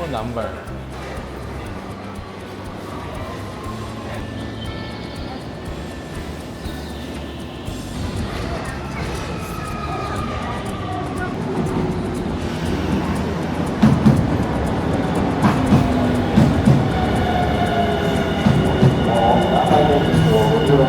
어, 남발. 차도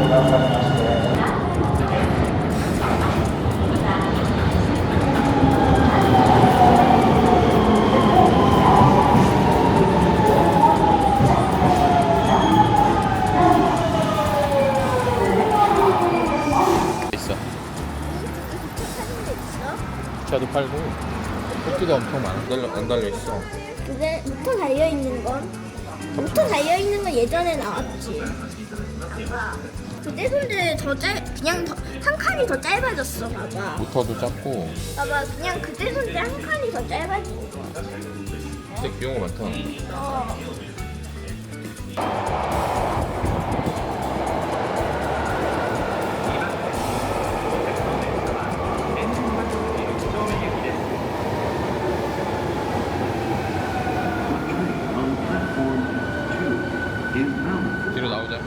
팔고 토끼도 엄청 많아. 안 달려, 안 달려 있어. 그게 모터 달려 있는 건 모터 달려 있는 건 예전에 나왔지. 그 떼손들 더 짧, 그냥 더, 한 칸이 더 짧아졌어. 봐봐. 모터도 작고 봐봐, 그냥 그 떼손들 한 칸이 더 짧아진 거. 되게 귀여운 거 많다. 어. olacak.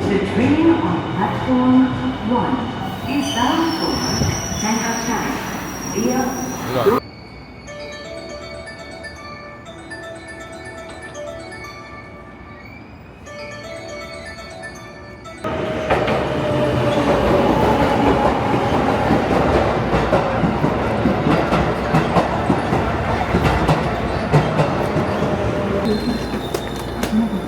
The train on platform 1 is bound for Manchester via... 음.